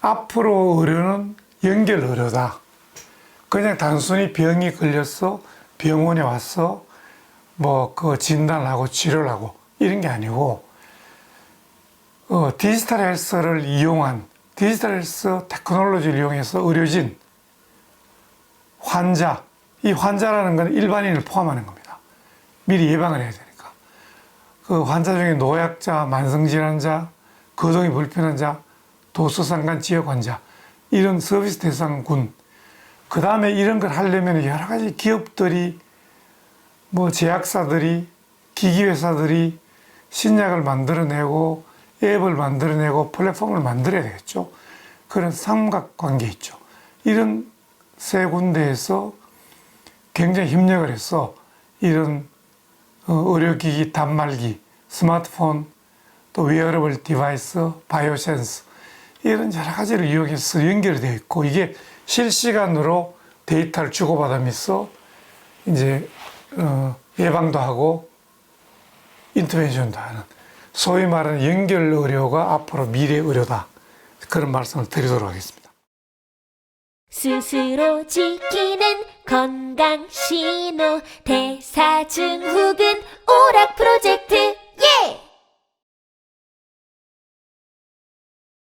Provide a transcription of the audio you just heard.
앞으로 의료는 연결 의료다. 그냥 단순히 병이 걸렸어 병원에 왔어 뭐그 진단하고 치료를 하고 이런 게 아니고 어, 디지털 헬스를 이용한 디지털 헬스 테크놀로지를 이용해서 의료진 환자 이 환자라는 건 일반인을 포함하는 겁니다. 미리 예방을 해야 되니까 그 환자 중에 노약자, 만성질환자, 거동이 불편한 자, 도서상간 지역 환자 이런 서비스 대상군 그 다음에 이런 걸 하려면 여러 가지 기업들이 뭐 제약사들이 기기회사들이 신약을 만들어내고 앱을 만들어내고 플랫폼을 만들어야 되겠죠. 그런 삼각관계 있죠. 이런 세 군데에서 굉장히 협력을 해서 이런 어, 의료기기, 단말기, 스마트폰, 또 웨어러블 디바이스, 바이오센스 이런 여러 가지를 이용해서 연결이 되어 있고 이게 실시간으로 데이터를 주고받으면서 이제 어, 예방도 하고 인터벤션도 하는 소위 말하는 연결 의료가 앞으로 미래 의료다 그런 말씀을 드리도록 하겠습니다. 스스로 지키는 건강 신호 대사증 후군 오락 프로젝트